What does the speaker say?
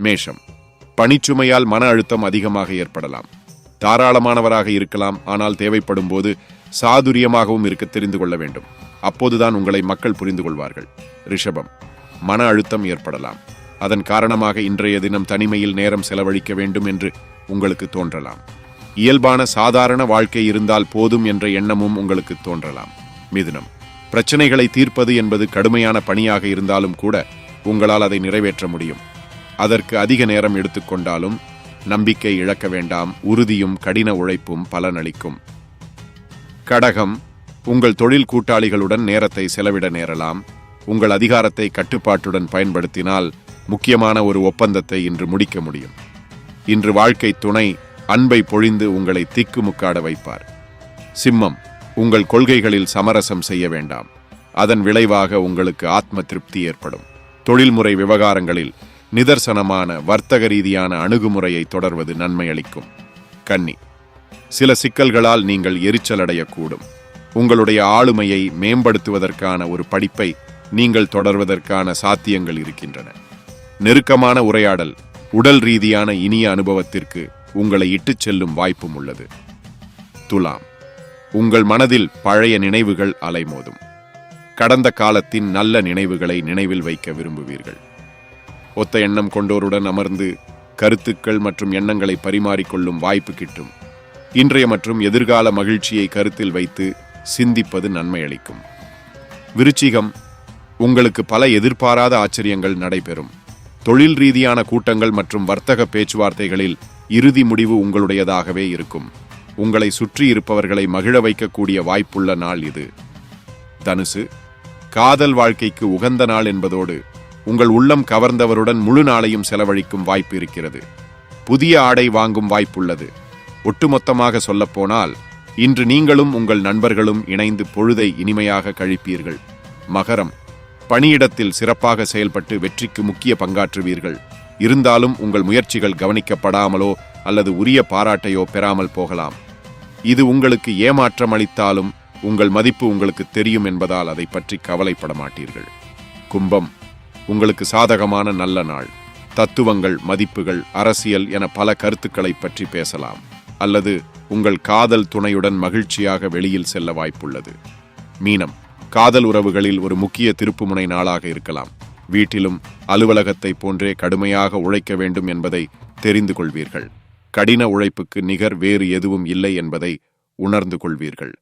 மேஷம். பணிச்சுமையால் மன அழுத்தம் அதிகமாக ஏற்படலாம். தாராளமானவராக இருக்கலாம் ஆனால் தேவைப்படும் போது சாதுரியமாகவும் இருக்க தெரிந்து கொள்ள வேண்டும். அப்போதுதான் உங்களை மக்கள் புரிந்து கொள்வார்கள். ரிஷபம். மன அழுத்தம் ஏற்படலாம். அதன் காரணமாக இன்றைய தினம் தனிமையில் நேரம் செலவழிக்க வேண்டும் என்று உங்களுக்கு தோன்றலாம். இயல்பான சாதாரண வாழ்க்கை இருந்தால் போதும் என்ற எண்ணமும் உங்களுக்கு தோன்றலாம். மிதுனம். பிரச்சனைகளை தீர்ப்பது என்பது கடுமையான பணியாக இருந்தாலும் கூட உங்களால் அதை நிறைவேற்ற முடியும். அதற்கு அதிக நேரம் எடுத்துக்கொண்டாலும் நம்பிக்கை இழக்க வேண்டாம். உறுதியும் கடின உழைப்பும் பலனளிக்கும். கடகம் உங்கள் தொழில் கூட்டாளிகளுடன் நேரத்தை செலவிட நேரலாம். உங்கள் அதிகாரத்தை கட்டுப்பாட்டுடன் பயன்படுத்தினால் முக்கியமான ஒரு ஒப்பந்தத்தை இன்று முடிக்க முடியும். இன்று வாழ்க்கை துணை அன்பை பொழிந்து உங்களை திக்குமுக்காட வைப்பார். சிம்மம் உங்கள் கொள்கைகளில் சமரசம் செய்ய வேண்டாம். அதன் விளைவாக உங்களுக்கு ஆத்ம திருப்தி ஏற்படும். தொழில்முறை விவகாரங்களில் நிதர்சனமான வர்த்தக ரீதியான அணுகுமுறையை தொடர்வது நன்மையளிக்கும். கன்னி சில சிக்கல்களால் நீங்கள் எரிச்சலடையக்கூடும். உங்களுடைய ஆளுமையை மேம்படுத்துவதற்கான ஒரு படிப்பை நீங்கள் தொடர்வதற்கான சாத்தியங்கள் இருக்கின்றன. நெருக்கமான உரையாடல் உடல் ரீதியான இனிய அனுபவத்திற்கு உங்களை இட்டுச் செல்லும் வாய்ப்பும் உள்ளது. துலாம் உங்கள் மனதில் பழைய நினைவுகள் அலைமோதும். கடந்த காலத்தின் நல்ல நினைவுகளை நினைவில் வைக்க விரும்புவீர்கள். ஒத்த எண்ணம் கொண்டோருடன் அமர்ந்து கருத்துக்கள் மற்றும் எண்ணங்களை பரிமாறிக்கொள்ளும் வாய்ப்பு கிட்டும். இன்றைய மற்றும் எதிர்கால மகிழ்ச்சியை கருத்தில் வைத்து சிந்திப்பது நன்மை அளிக்கும் விருச்சிகம் உங்களுக்கு பல எதிர்பாராத ஆச்சரியங்கள் நடைபெறும். தொழில் ரீதியான கூட்டங்கள் மற்றும் வர்த்தக பேச்சுவார்த்தைகளில் இறுதி முடிவு உங்களுடையதாகவே இருக்கும். உங்களை சுற்றி இருப்பவர்களை மகிழ வைக்கக்கூடிய வாய்ப்புள்ள நாள் இது. தனுசு காதல் வாழ்க்கைக்கு உகந்த நாள் என்பதோடு உங்கள் உள்ளம் கவர்ந்தவருடன் முழு நாளையும் செலவழிக்கும் வாய்ப்பு இருக்கிறது. புதிய ஆடை வாங்கும் வாய்ப்புள்ளது. ஒட்டுமொத்தமாக சொல்லப்போனால் இன்று நீங்களும் உங்கள் நண்பர்களும் இணைந்து பொழுதை இனிமையாக கழிப்பீர்கள். மகரம். பணியிடத்தில் சிறப்பாக செயல்பட்டு வெற்றிக்கு முக்கிய பங்காற்றுவீர்கள். இருந்தாலும் உங்கள் முயற்சிகள் கவனிக்கப்படாமலோ அல்லது உரிய பாராட்டையோ பெறாமல் போகலாம். இது உங்களுக்கு ஏமாற்றம் அளித்தாலும் உங்கள் மதிப்பு உங்களுக்கு தெரியும் என்பதால் அதை பற்றி கவலைப்பட மாட்டீர்கள் கும்பம். உங்களுக்கு சாதகமான நல்ல நாள். தத்துவங்கள் மதிப்புகள் அரசியல் என பல கருத்துக்களை பற்றி பேசலாம். அல்லது உங்கள் காதல் துணையுடன் மகிழ்ச்சியாக வெளியில் செல்ல வாய்ப்புள்ளது. மீனம் காதல் உறவுகளில் ஒரு முக்கிய திருப்புமுனை நாளாக இருக்கலாம். வீட்டிலும் அலுவலகத்தை போன்றே கடுமையாக உழைக்க வேண்டும் என்பதை தெரிந்து கொள்வீர்கள். கடின உழைப்புக்கு நிகர் வேறு எதுவும் இல்லை என்பதை உணர்ந்து கொள்வீர்கள்.